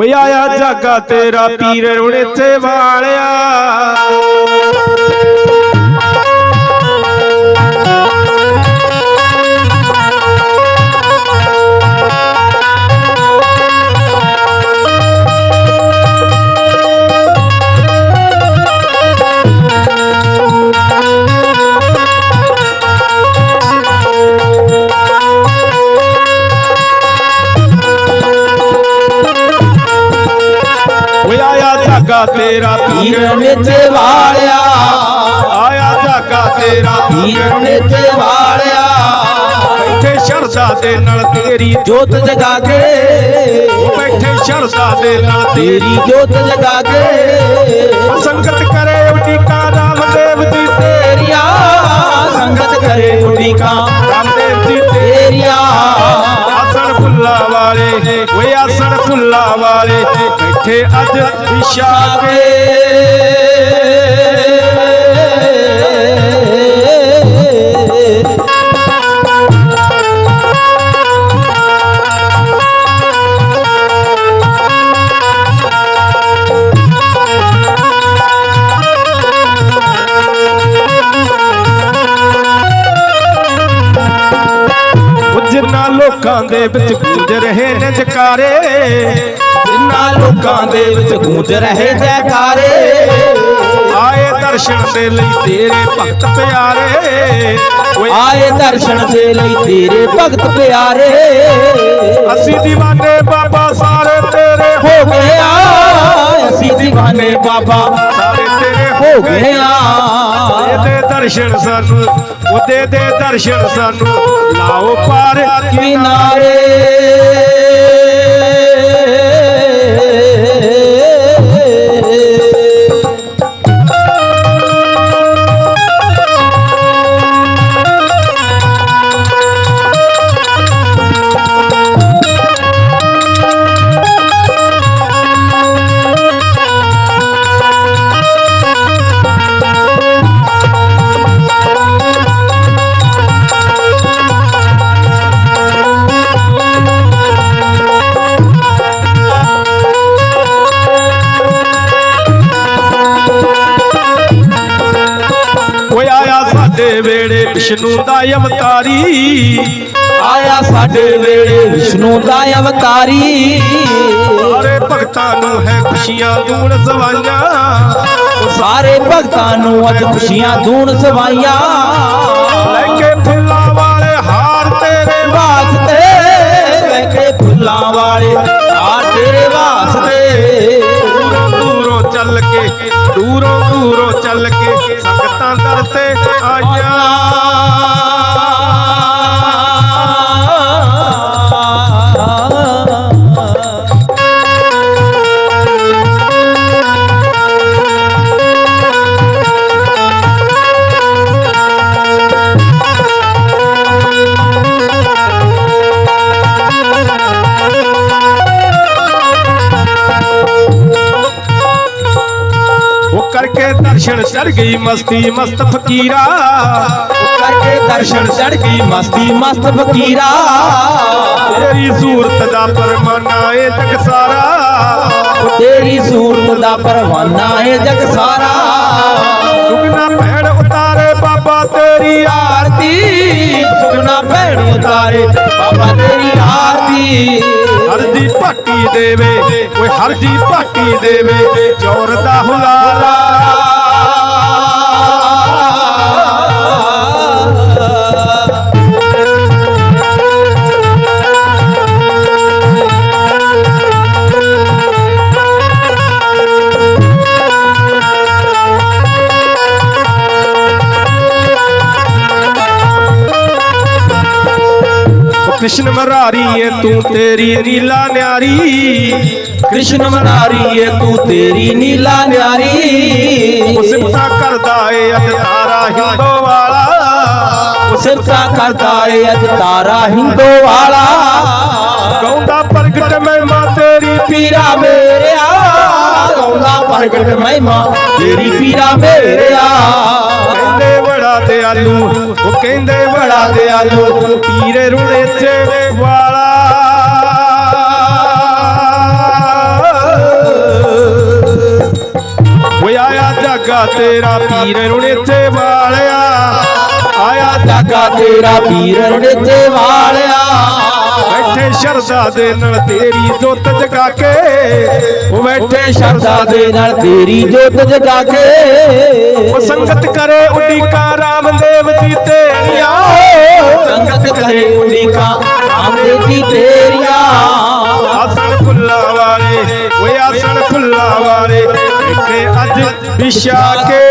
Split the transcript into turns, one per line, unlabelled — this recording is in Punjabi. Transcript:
ਓਏ ਆਇਆ ਜਾਗਾ ਤੇਰਾ ਪੀਰ ਰੁਣੇ ਤੇ ਵਾਲਿਆ ਜਾਗਾ ਤੇਰਾ ਪੀਰ
ਵਿੱਚ ਵਾਲਿਆ
ਆਇਆ ਜਾਗਾ ਤੇਰਾ
ਪੀਰ ਵਿੱਚ ਵਾਲਿਆ
ਬੈਠੇ ਸ਼ਰਦਾ ਦੇ ਨਾਲ ਤੇਰੀ
ਜੋਤ ਜਗਾ ਕੇ
ਬੈਠੇ ਸ਼ਰਦਾ ਦੇ ਨਾਲ ਤੇਰੀ
ਤੇਰੀ ਜੋਤ ਜਗਾ ਕੇ
ਸੰਗਤ ਬੈਠੇ ਅੱਜ ਵਿਸ਼ਾ ਕੇ ਲੋਕਾਂ ਦੇ ਵਿੱਚ ਗੂੰਜ ਰਹੇ ਨੇ ਜਕਾਰੇ।
ਜਿਨ੍ਹਾਂ ਲੋਕਾਂ ਦੇ ਵਿੱਚ ਗੂੰਜ ਰਹੇ ਜੈਕਾਰੇ।
ਆਏ ਦਰਸ਼ਨ ਦੇ ਲਈ ਤੇਰੇ ਭਗਤ ਪਿਆਰੇ। ਓਏ
ਆਏ ਦਰਸ਼ਨ ਦੇ ਲਈ ਤੇਰੇ ਭਗਤ ਪਿਆਰੇ।
ਅਸੀਂ ਦੀਵਾਨੇ ਬਾਬਾ ਸਾਰੇ ਤੇਰੇ ਹੋ
ਗਏ ਆ। ਅਸੀਂ دیਵਾਨੇ ਬਾਬਾ
ਸਾਰੇ ਤੇਰੇ
ਹੋ ਗਏ ਆ।
ਇਹਦੇ ਦਰਸ਼ਨ ਸਾਨੂੰ ਉਹਦੇ ਦੇ ਦਰਸ਼ਨ ਸਾਨੂੰ ਲਾਓ किनारे ਵਿਸ਼ਨੂੰ ਦਾ ਅਵਤਾਰੀ।
ਆਇਆ ਸਾਡੇ ਵੇੜੇ ਵਿਸ਼ਨੂੰ ਦਾ ਅਵਤਾਰੀ।
ਸਾਰੇ ਭਗਤਾਂ ਨੂੰ ਹੈ ਖੁਸ਼ੀਆਂ ਦੂਣ ਸਵਾਈਆਂ।
ਸਾਰੇ ਭਗਤਾਂ ਨੂੰ ਅੱਜ ਖੁਸ਼ੀਆਂ ਦੂਣ ਸਵਾਈਆਂ।
ਲੈ ਕੇ ਫੁੱਲਾਂ ਵਾਲੇ ਹਾਰ ਤੇਰੇ
ਵਾਸਤੇ ਲੈ ਕੇ ਫੁੱਲਾਂ ਵਾਲੇ ਆ ਤੇਰੇ ਵਾਸਤੇ
ਉਹ ਕਰਕੇ ਦਰਸ਼ਨ ਚੜ ਗਈ ਮਸਤੀ ਮਸਤ ਫਕੀਰਾ।
ਕਰਕੇ ਦਰਸ਼ਨ ਚੜ ਗਈ ਮਸਤੀ ਮਸਤ ਫਕੀਰਾ।
ਤੇਰੀ ਸੂਰਤ ਦਾ ਪਰਮਾਨਾ ਏ ਜਗ ਸਾਰਾ।
ਤੇਰੀ ਸੂਰਤ ਦਾ ਪਰਵਾਨਾ ਏ ਜਗ ਸਾਰਾ।
ਸੁਗਨਾ ਭੈਣ ਉਤਾਰੇ ਤੇਰੀ ਆ
ਆਰਤੀ ਸੁਖਨਾ ਭੈਣ ਉਤਾਰੇ ਬਾਬਾ ਤੇਰੀ ਆਰਤੀ।
ਹਰ ਦੀ ਭਾਟੀ ਦੇਵੇ, ਓਏ ਹਰ ਦੀ ਭਾਟੀ ਦੇਵੇ ਚੋਰ ਦਾ ਹੁਲਾਰਾ। ਕ੍ਰਿਸ਼ਨ ਮਰਾਰੀ ਏ ਤੂੰ ਤੇਰੀ ਨੀਲਾ ਨਿਆਰੀ।
ਕ੍ਰਿਸ਼ਨ ਮਨਾਰੀ ਏ ਤੂੰ ਤੇਰੀ ਨੀਲਾ ਨਿਆਰੀ।
ਉਹ ਸਿਫਤਾਂ ਕਰਦਾ ਏ ਅਜ ਤਾਰਾ ਹਿੰਦੋ ਵਾਲਾ
ਉਹ ਸਿਫਤਾਂ ਕਰਦਾ ਏ ਅੱਜ ਤਾਰਾ ਹਿੰਦੋ ਵਾਲਾ
ਗਾਉਂਦਾ ਪ੍ਰਗਟ ਮਹਿਮਾ ਤੇਰੀ
ਪੀਰਾ ਮੇਰਿਆ। ਗਾਉਂਦਾ ਪ੍ਰਗਟ ਮਹਿਮਾ ਤੇਰੀ ਪੀਰਾ
ਬੜਾ ਦਿਆਲੂ ਉਹ ਕਹਿੰਦੇ ਬੜਾ ਦਿਆਲੂ ਤੂੰ ਪੀਰੇ ਰੁਲੇ ਚ ਵਾਲਾ। ਹੋਇਆ ਆਇਆ ਜਾਗਾ ਤੇਰਾ ਪੀਰ ਰੁਲੇ ਚ ਵਾਲਿਆ। ਆਇਆ
ਜਾਗਾ ਤੇਰਾ ਪੀਰ ਰੁਲੇ ਚ
ਵਾਲਿਆ। ਸ਼ਰਦਾ ਦੇ ਨਾਲ ਤੇਰੀ ਜੋਤ ਜਗਾ ਕੇ। ਉਹ
ਬੈਠੇ ਸ਼ਰਦਾ ਦੇ ਨਾਲ ਤੇਰੀ ਜੋਤ ਜਗਾ ਕੇ।
ਉਹ ਸੰਗਤ ਕਰੇ ਉਡੀਕਾ ਰਾਮਦੇਵ ਜੀ ਤੇਰੀਆਂ।
ਸੰਗਤ ਕਰੇ ਉਡੀਕਾ ਆਮਦੇ ਦੀ ਤੇਰੀਆਂ।
ਆਸਣ ਫੁੱਲਾ ਵਾਲੇ ਓਏ ਆਸਣ ਫੁੱਲਾ ਵਾਲੇ ਇੱਥੇ ਅੱਜ ਵਿਛਾ ਕੇ।